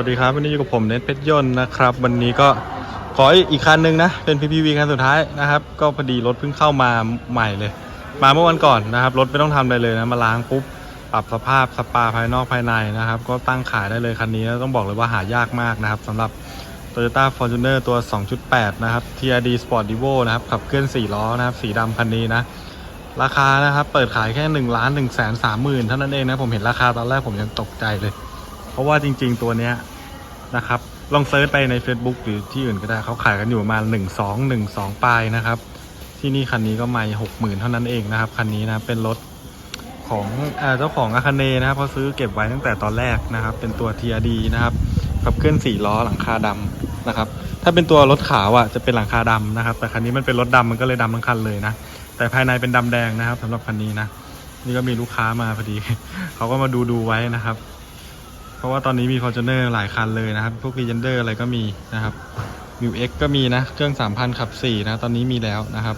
สวัสดีครับ วันนี้อยู่กับผมเน็ตเพชรยนต์นะครับ วันนี้ก็ขออีกคันหนึ่งนะ เป็น PPV คันสุดท้ายนะครับ ก็พอดีรถเพิ่งเข้ามาใหม่เลย มาเมื่อวันก่อนนะครับ รถไม่ต้องทำอะไรเลยนะ มาล้างปุ๊บ ปรับสภาพสปาภายนอกภายในนะครับ ก็ตั้งขายได้เลยคันนี้ ต้องบอกเลยว่าหายากมากนะครับสำหรับ Toyota Fortuner ตัว 2.8 นะครับ TRD Sport Evo นะครับ ขับเคลื่อน 4 ล้อนะครับ สีดำคันนี้นะ ราคานะครับ เปิดขายแค่1ล้าน1แสน3หมื่นเท่านั้นเองนะ ผมเห็นราคาตอนแรกผมยังตกใจเลย ราะว่าจริง ๆ ตัวเนี้ยนะครับ ลองเซิร์ชไปใน Facebook หรือที่อื่นก็ได้เขาขายกันอยู่ประมาณ 1 2 1 2ปลายนะครับ ที่นี่คันนี้ก็ไม่หกหมื่นเท่านั้นเองนะครับ คันนี้นะเป็นรถของเจ้าของอาคาเนนะครับเขาซื้อเก็บไว้ตั้งแต่ตอนแรกนะครับ เป็นตัว TRD นะครับขับเคลื่อน4ล้อหลังคาดำนะครับ ถ้าเป็นตัวรถขาวอะจะเป็นหลังคาดำนะครับ แต่คันนี้มันเป็นรถดำมันก็เลยดำทั้งคันเลยนะ แต่ภายในเป็นดำแดงนะครับสำหรับคันนี้นะ นี่ก็มีลูกค้ามาพอดี เขาก็มาดูดูไว้นะครับ เพราะว่าตอนนี้มี Fortuner หลายคันเลยนะครับ พวก Legender อะไรก็มีนะครับ m ิว X ก็มีนะ เครื่อง 3,000ขับ 4 นะ ตอนนี้มีแล้วนะครับ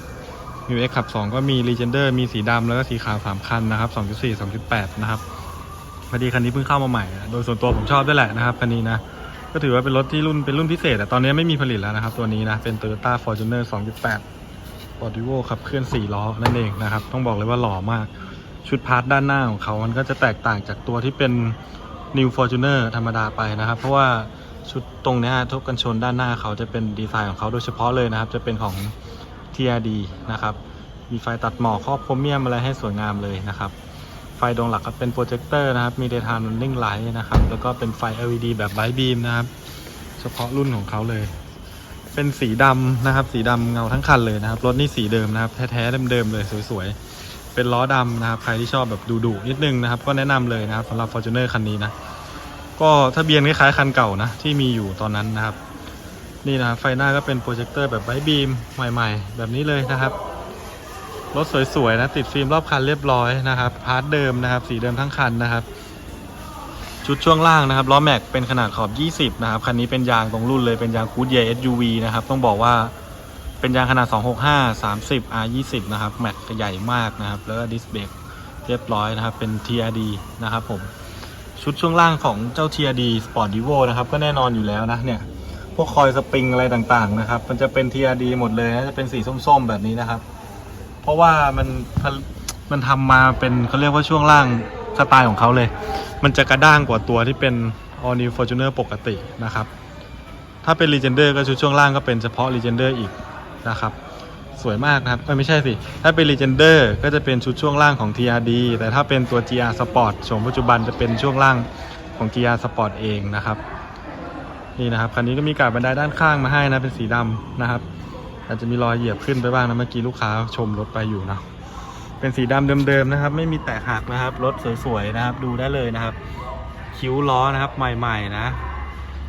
m ิว X ขับ 2 ก็มี Legender มีสีดำแล้วก็สีขาว 3 คันนะครับ 2.4 2.8 นะครับพอดีคันนี้เพิ่งเข้ามาใหม่ โดยส่วนตัวผมชอบด้วยแหละนะครับคันนี้นะ ก็ถือว่าเป็นรถที่รุ่นเป็นรุ่นพิเศษแต่ตอนนี้ไม่มีผลิตแล้วนะครับ ตัวนี้นะ เป็น Toyota Fortuner 2.8 p o r t i v o ขับเคลื่อน 4 ล้อนั่นเองนะครับ ต้องบอกเลยว่าหล่อมาก ชุดพาร์ทด้านหน้าของเขามันก็จะแตกต่างจากตัวที่เป็น New Fortuner ธรรมดาไปนะครับ เพราะว่าชุดตรงนี้ทุกกันชนด้านหน้าเขาจะเป็นดีไซน์ของเขาโดยเฉพาะเลยนะครับ จะเป็นของ TRD นะครับ มีไฟตัดหมอกครอบโครเมียมอะไรให้สวยงามเลยนะครับ ไฟดวงหลักก็เป็นโปรเจคเตอร์นะครับ มี Daytime Running Light นะครับ แล้วก็เป็นไฟ LED แบบ Bright Beam นะครับ เฉพาะรุ่นของเขาเลย เป็นสีดำนะครับ สีดำเงาทั้งคันเลยนะครับ รถนี่สีเดิมนะครับ แท้ๆเดิมๆเลยสวยๆ เป็นล้อดำนะครับ ใครที่ชอบแบบดุๆนิดนึงนะครับ ก็แนะนำเลยนะครับสำหรับ Fortuner คันนี้นะ ก็ทะเบียนคล้ายๆคันเก่านะ ที่มีอยู่ตอนนั้นนะครับ นี่นะครับไฟหน้าก็เป็นโปรเจคเตอร์แบบไบบีมใหม่ ๆ แบบนี้เลยนะครับ รถสวยๆนะ ติดฟิล์มรอบคันเรียบร้อยนะครับ พาร์ทเดิมนะครับ สีเดิมทั้งคันนะครับ ชุดช่วงล่างนะครับล้อแม็กเป็นขนาดขอบ 20 นะครับ คันนี้เป็นยางตรงรุ่นเลย เป็นยางคูดเย SUV นะครับ ต้องบอกว่า เป็นยางขนาด 265 30 R 20นะครับ แม็กใหญ่มากนะครับ แล้วก็ดิสเบรกเรียบร้อยนะครับ เป็น TRD นะครับผม ชุดช่วงล่างของเจ้า TRD Sport Evo นะครับ ก็แน่นอนอยู่แล้วนะเนี่ย พวกคอยสปริงอะไรต่างๆนะครับ มันจะเป็น TRD หมดเลยนะ จะเป็นสีส้มๆแบบนี้นะครับ เพราะว่ามันมันทำมาเป็นเขาเรียกว่าช่วงล่างสไตล์ของเขาเลย มันจะกระด้างกว่าตัวที่เป็น All New Fortuner ปกตินะครับ ถ้าเป็น Legender ก็ชุดช่วงล่างก็เป็นเฉพาะ Legender อีก นะครับสวยมากนะครับไม่ใช่สิ ถ้าเป็น Legender ก็จะเป็นชุดช่วงล่างของ TRD แต่ถ้าเป็นตัว GR Sport โฉมปัจจุบันจะเป็นช่วงล่างของ GR Sport เองนะครับ นี่นะครับคันนี้ก็มีกาดบันไดด้านข้างมาให้นะเป็นสีดำนะครับ อาจจะมีรอยเหยียบขึ้นไปบ้างนะเมื่อกี้ลูกค้าชมรถไปอยู่นะเป็นสีดำเดิมๆนะครับ ไม่มีแตกหักนะครับรถสวยๆนะครับ ดูได้เลยนะครับ คิ้วล้อนะครับใหม่ ๆ นะ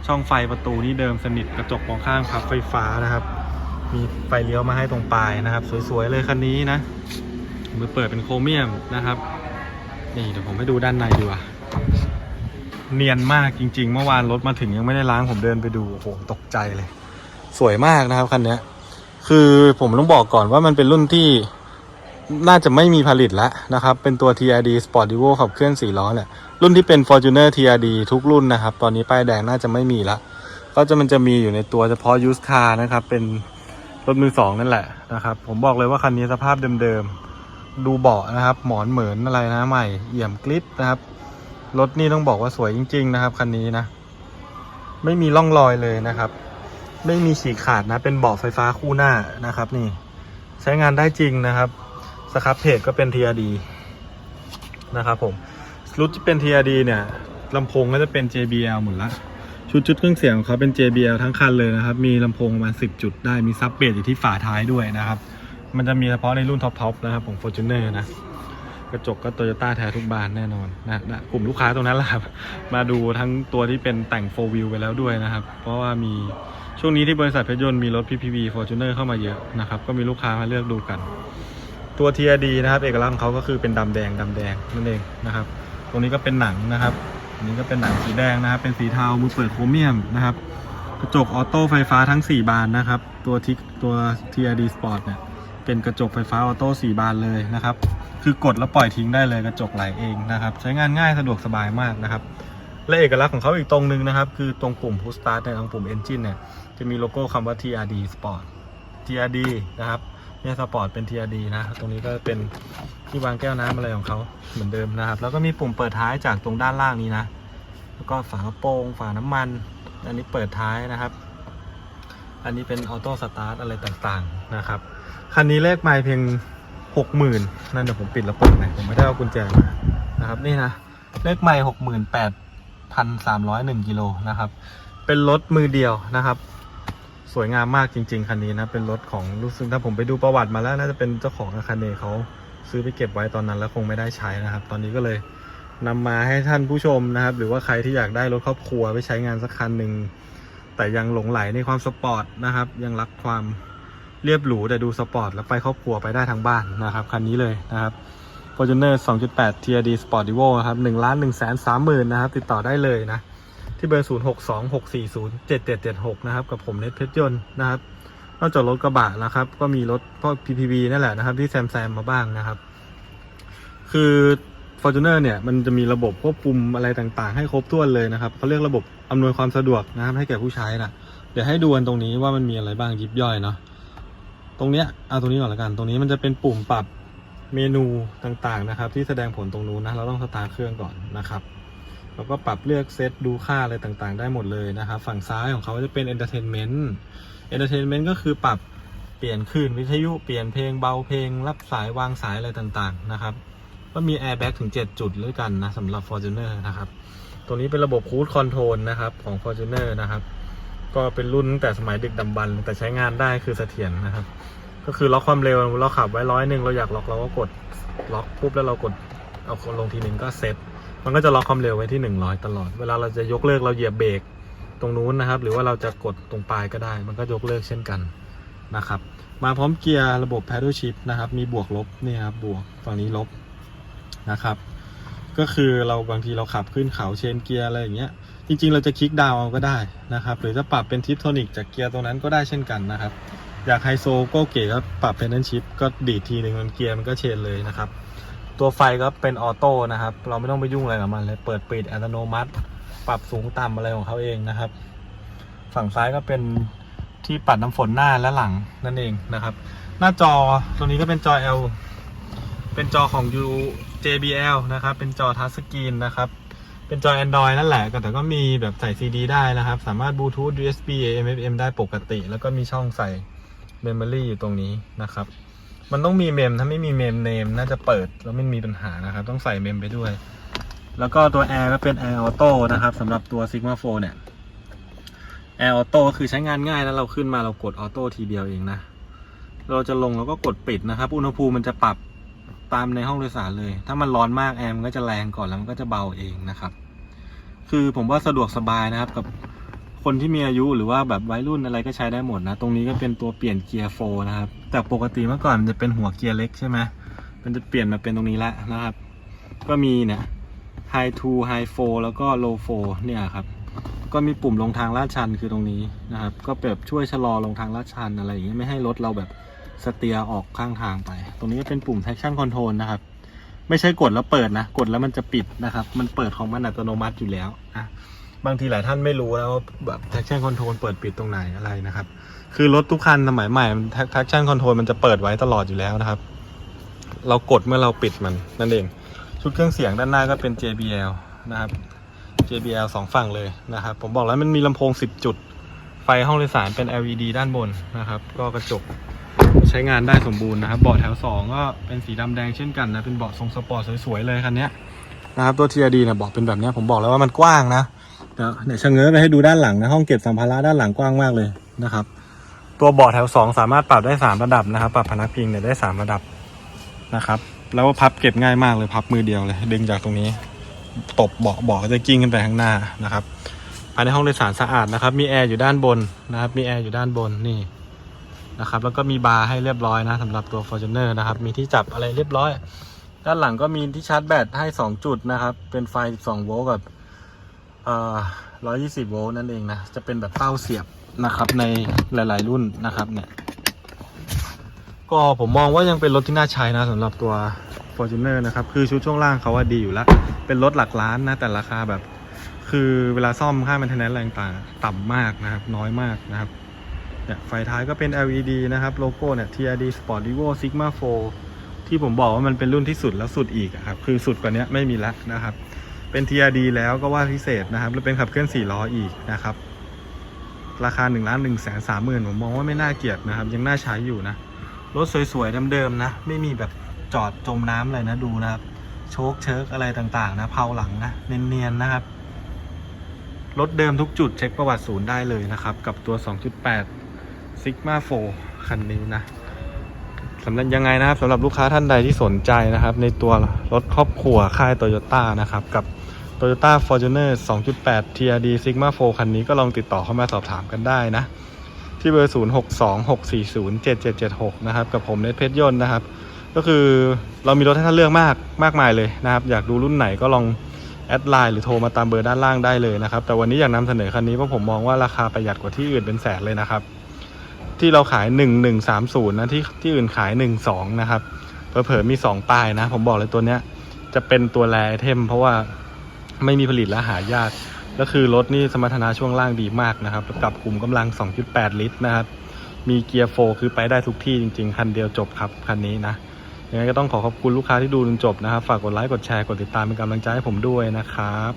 ช่องไฟประตูนี่เดิมสนิทกระจกมองข้างพับไฟฟ้านะครับ มีไฟเลี้ยวมาให้ตรงปลายนะครับ สวยๆเลยคันนี้นะ มือเปิดเป็นโครเมียมนะครับ นี่เดี๋ยวผมให้ดูด้านในดีกว่า เนียนมากจริง ๆ เมื่อวานรถมาถึงยังไม่ได้ล้างผมเดินไปดูโอ้โหตกใจเลย สวยมากนะครับคันนี้คือผมต้องบอกก่อนว่ามันเป็นรุ่นที่น่าจะไม่มีผลิตแล้วนะครับ เป็นตัว TRD Sport Evo ขับเคลื่อน4ล้อแหละรุ่นที่เป็น Fortuner TRD ทุกรุ่นนะครับ ตอนนี้ป้ายแดงน่าจะไม่มีละ ก็จะมันจะมีอยู่ในตัวเฉพาะ Use car นะครับ เป็น รถมือสองนั่นแหละนะครับ ผมบอกเลยว่าคันนี้สภาพเดิมๆ ดูเบาะนะครับ หมอนเหมือนอะไรนะใหม่ เอี่ยมกริปนะครับ รถนี่ต้องบอกว่าสวยจริง ๆ นะครับคันนี้นะ ไม่มีร่องรอยเลยนะครับ ไม่มีฉีกขาดนะ เป็นเบาะไฟฟ้าคู่หน้านะครับ นี่ ใช้งานได้จริงนะครับ สครับเพจก็เป็น TRD นะครับผม รุ่นที่เป็น TRD เนี่ยลำโพงก็จะเป็น JBL หมดละ ชุดชุดเครื่องเสียงของเขาเป็น JBL ทั้งคันเลยนะครับ มีลำโพงประมาณ 10 จุดได้มีซับเบสอยู่ที่ฝาท้ายด้วยนะครับ มันจะมีเฉพาะในรุ่นท็อปๆนะครับของ Fortuner นะ กระจกก็โตโยต้าแท้ทุกบานแน่นอนนะนะกลุ่มลูกค้าตรงนั้นแหละครับ มาดูทั้งตัวที่เป็นแต่ง 4 wheel ไปแล้วด้วยนะครับ เพราะว่ามีช่วงนี้ที่บริษัทเพชรยนต์มีรถ PPV Fortuner เข้ามาเยอะนะครับ ก็มีลูกค้ามาเลือกดูกัน ตัว TRD นะครับ เอกลักษณ์ของเขาก็คือเป็นดำแดงดำแดงนั่นเองนะครับ ตรงนี้ก็เป็นหนังนะครับ อันนี้ก็เป็นหนังสีแดงนะครับ เป็นสีเทามือเปิดโครเมียมนะครับ กระจกออโต้ไฟฟ้าทั้ง 4 บานนะครับ ตัวทิกตัว TRD Sport เนี่ย เป็นกระจกไฟฟ้าออโต้4บานเลยนะครับ คือกดแล้วปล่อยทิ้งได้เลยกระจกไหลเองนะครับ ใช้งานง่ายสะดวกสบายมากนะครับ และเอกลักษณ์ของเขาอีกตรงนึงนะครับ คือตรงปุ่ม push start ในตรงปุ่ม engine เนี่ย จะมีโลโก้คำว่า TRD Sport TRD นะครับเนี่ยสปอร์ตเป็น TRD นะ ตรงนี้ก็เป็น ที่วางแก้วน้ำอะไรของเขาเหมือนเดิมนะครับ แล้วก็มีปุ่มเปิดท้ายจากตรงด้านล่างนี้นะ แล้วก็ฝากระโปรงฝาน้ำมัน อันนี้เปิดท้ายนะครับ อันนี้เป็นออโต้สตาร์ทอะไรต่างๆนะครับคันนี้เลขไมล์เพียงหกหมื่นนั่นเดี๋ยวผมปิดระบบหน่อยผมไม่ได้เอากุญแจมานะครับนี่นะเลขไมล์หกหมื่นแปดพันสามร้อยหนึ่งกิโลนะครับ เป็นรถมือเดียวนะครับ สวยงามมากจริง ๆ คันนี้นะ เป็นรถของรู้สึกถ้าผมไปดูประวัติมาแล้ว น่าจะเป็นเจ้าของอาคาเนเขา ซื้อไปเก็บไว้ตอนนั้นแล้วคงไม่ได้ใช้นะครับ ตอนนี้ก็เลยนำมาให้ท่านผู้ชมนะครับ หรือว่าใครที่อยากได้รถครอบครัวไปใช้งานสักคันหนึ่งแต่ยังหลงไหลในความสปอร์ตนะครับ ยังรักความเรียบหรูแต่ดูสปอร์ตแล้วไปครอบครัวไปได้ทั้งบ้านนะครับคันนี้เลยนะครับ Fortuner 2.8 TRD Sport Evo ครับ1ล้าน1แสน3หมื่นนะครับติดต่อได้เลยนะที่เบอร์ 0 6 2 6 4 0 7 7 7 6 นะครับกับผมเน็ตเพชรยนต์นะครับ นอกจากรถกระบะนะครับ ก็มีรถพวก PPV นั่นแหละนะครับ ที่แซมแซมมาบ้างนะครับ คือ Fortuner เนี่ยมันจะมีระบบควบคุมอะไรต่างๆ ให้ครบถ้วนเลยนะครับเขาเรียกระบบอำนวยความสะดวกนะครับ ให้แก่ผู้ใช้นะเดี๋ยวให้ดูกันตรงนี้ว่ามันมีอะไรบ้างยิบย่อยเนาะตรงเนี้ยเอาตรงนี้ก่อนละกัน ตรงนี้มันจะเป็นปุ่มปรับเมนูต่างๆนะครับ ที่แสดงผลตรงนู้นนะเราต้องสตาร์ทเครื่องก่อนนะครับแล้วก็ปรับเลือกเซตดูค่าอะไรต่างๆ ได้หมดเลยนะครับ ฝั่งซ้ายของเขาจะเป็น Entertainment Entertainment ก็คือปรับเปลี่ยนคลื่นวิทยุเปลี่ยนเพลงเบาเพลง รับสายวางสายอะไรต่างๆนะครับ ก็มี Airbag ถึง 7 จุดด้วยกันนะสำหรับ Fortuner นะครับ ตัวนี้เป็นระบบ Cruise Control นะครับของ Fortuner นะครับ ก็เป็นรุ่นตั้งแต่สมัยดึกดำบรรพ์แต่ใช้งานได้คือเสถียรนะครับ ก็คือล็อกความเร็วเราขับไว้ร้อยหนึ่งเราอยากล็อกเราก็กดล็อกปุ๊บแล้วเรากดเอาลงทีหนึ่งก็เซ็ตมันก็จะล็อกความเร็วไว้ที่ 100 ตลอด เวลาเราจะยกเลิกเราเหยียบเบรก ตรงนู้นนะครับ หรือว่าเราจะกดตรงปลายก็ได้ มันก็ยกเลิกเช่นกันนะครับ มาพร้อมเกียร์ระบบ paddle shift นะครับ มีบวกลบเนี่ยครับบวกฝั่งนี้ลบนะครับ ก็คือเราบางทีเราขับขึ้นเขาเชนเกียร์อะไรอย่างเงี้ย จริง ๆ เราจะคลิกดาวเอาก็ได้นะครับ หรือจะปรับเป็นทิปโทนิกจากเกียร์ตรงนั้นก็ได้เช่นกันนะครับ อยากไฮโซก็เก๋ก็ปรับเป็นนันชิปก็ดีดทีหนึ่งมันเกียร์มันก็เชนเลยนะครับ ตัวไฟก็เป็นออโต้นะครับ เราไม่ต้องไปยุ่งอะไรกับมันเลย เปิดปิดอัตโนมัติ ปรับสูงต่ำอะไรของเขาเองนะครับ ฝั่งซ้ายก็เป็นที่ปัดน้ำฝนหน้าและหลังนั่นเองนะครับ หน้าจอตัวนี้ก็เป็นจอ L เป็นจอของ U JBL นะครับ เป็นจอทัชสกรีนนะครับ เป็นจอ Android นั่นแหละแต่ก็มีแบบใส่ CD ได้นะครับ สามารถบลูทูธ USB AM FM ได้ปกติ แล้วก็มีช่องใส่ Memory อยู่ตรงนี้นะครับ มันต้องมีเมม ถ้าไม่มีเมมเนมน่าจะเปิดแล้วไม่มีปัญหานะครับ ต้องใส่เมมไปด้วย แล้วก็ตัว Air ก็เป็น Air Auto นะครับสำหรับตัว Sigma 4เนี่ย Air Auto ก็คือใช้งานง่ายนะเราขึ้นมาเรากดออโต้ทีเดียวเองนะ เราจะลงเราก็กดปิดนะครับ อุณหภูมิมันจะปรับตามในห้องโดยสารเลย ถ้ามันร้อนมากแอร์มันก็จะแรงก่อนแล้วมันก็จะเบาเองนะครับ คือผมว่าสะดวกสบายนะครับกับคนที่มีอายุหรือว่าแบบวัยรุ่นอะไรก็ใช้ได้หมดนะ ตรงนี้ก็เป็นตัวเปลี่ยนเกียร์โฟนะครับ แต่ปกติเมื่อก่อนมันจะเป็นหัวเกียร์เล็กใช่ไหมมันจะเปลี่ยนมาเป็นตรงนี้แล้วนะครับ ก็มีเนี่ย High to High 4 แล้วก็ Low 4 เนี่ยครับ ก็มีปุ่มลงทางลาดชันคือตรงนี้นะครับ ก็แบบช่วยชะลอลงทางลาดชันอะไรอย่างเงี้ยไม่ให้รถเราแบบสเตียร์ออกข้างทางไป ตรงนี้ก็เป็นปุ่ม traction control นะครับ ไม่ใช่กดแล้วเปิดนะ กดแล้วมันจะปิดนะครับ มันเปิดของมันอัตโนมัติอยู่แล้วอะบางทีหลายท่านไม่รู้นะว่าแบบ traction control เปิดปิดตรงไหนอะไรนะครับ คือรถทุกคันสมัยใหม่ traction control มันจะเปิดไว้ตลอดอยู่แล้วนะครับ เรากดเมื่อเราปิดมันนั่นเอง ชุดเครื่องเสียงด้านหน้าก็เป็น JBL นะครับ JBL สองฝั่งเลยนะครับ ผมบอกแล้วมันมีลำโพง 10 จุด ไฟห้องโดยสารเป็น LED ด้านบนนะครับ ก็กระจกใช้งานได้สมบูรณ์นะครับ เบาะแถว 2 ก็เป็นสีดำแดงเช่นกันนะ เป็นเบาะทรงสปอร์ตสวยๆเลยคันนี้นะครับ ตัว TRD เนี่ยเบาะเป็นแบบนี้ผมบอกแล้วว่ามันกว้างนะเดี๋ยวเดี๋ยวชะเง้อไปให้ดูด้านหลังนะ ห้องเก็บสัมภาระด้านหลังกว้างมากเลยนะครับ ตัวเบาะแถว 2 สามารถปรับได้ 3 ระดับนะครับ ปรับพนักพิงเนี่ยได้ 3 ระดับนะครับ แล้วพับเก็บง่ายมากเลยพับมือเดียวเลย ดึงจากตรงนี้ ตบเบาะเบาะจะกิ้งขึ้นไปข้างหน้านะครับภายในห้องโดยสารสะอาดนะครับ มีแอร์อยู่ด้านบนนะครับ มีแอร์อยู่ด้านบนนี่นะครับ แล้วก็มีบาร์ให้เรียบร้อยนะสำหรับตัว Fortuner นะครับ มีที่จับอะไรเรียบร้อย ด้านหลังก็มีที่ชาร์จแบตให้ 2 จุดนะครับ เป็นไฟ 12 โวลต์กับเอ่อ120 โวลต์นั่นเองนะ จะเป็นแบบเต้าเสียบนะครับในหลาย ๆ รุ่นนะครับเนี่ย ก็ผมมองว่ายังเป็นรถที่น่าใช้นะสำหรับตัว Fortuner นะครับ คือชุดช่วงล่างเขาว่าดีอยู่แล้ว เป็นรถหลักล้านนะ แต่ราคาแบบ คือเวลาซ่อมค่า maintenance อะไรต่างๆต่ำมากนะครับ น้อยมากนะครับเนี่ยไฟท้ายก็เป็น LED นะครับ โลโก้เนี่ย TRD Sport Evo Sigma 4 ที่ผมบอกว่ามันเป็นรุ่นที่สุดแล้วสุดอีกครับ คือสุดกว่านี้ไม่มีแล้วนะครับ เป็น TRD แล้วก็ว่าพิเศษนะครับ แล้วเป็นขับเคลื่อน4ล้ออีกนะครับ ราคา1นึ่งล้านหนึ่งแสนสามหมื่นผมมองว่าไม่น่าเกลียดนะครับ ยังน่าใช้อยู่นะ รถสวยๆเดิมๆนะ ไม่มีแบบจอดจมน้ำอะไรนะดูนะครับ โชคเชิร์กอะไรต่างๆ นะเพาหลังนะเนียนๆนะครับ รถเดิมทุกจุดเช็คประวัติศูนย์ได้เลยนะครับ กับตัว 2.8 Sigma 4คันนี้นะสำหรับยังไงนะครับสำหรับลูกค้าท่านใดที่สนใจนะครับ ในตัวรถครอบครัวค่าย Toyota นะครับกับ Toyota Fortuner 2.8 TRD Sigma 4คันนี้ก็ลองติดต่อเข้ามาสอบถามกันได้นะ ที่เบอร์ 0626407776 นะครับ กับผมเนทเพชรยนต์นะครับ ก็คือเรามีรถให้ท่านเลือกมากมากมายเลยนะครับ อยากดูรุ่นไหนก็ลองแอดไลน์หรือโทรมาตามเบอร์ด้านล่างได้เลยนะครับ แต่วันนี้อยากนำเสนอคันนี้เพราะผมมองว่าราคาประหยัดกว่าที่อื่นเป็นแสนเลยนะครับ ที่เราขาย 1130นะที่ที่อื่นขาย 12 นะครับเผลอๆมี 2ปลายนะ ผมบอกเลยตัวเนี้ยจะเป็นตัวแรไอเทม เพราะว่าไม่มีผลิตและหายาก ก็คือรถนี่สมรรถนะช่วงล่างดีมากนะครับกับกลุ่มกำลัง 2.8 ลิตรนะครับ มีเกียร์โฟคือไปได้ทุกที่จริงๆ คันเดียวจบครับคันนี้นะยังไงก็ต้องขอขอบคุณลูกค้าที่ดูจนจบนะครับ ฝากกดไลค์กดแชร์กดติดตามเป็นกำลังใจให้ผมด้วยนะครับ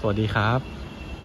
สวัสดีครับ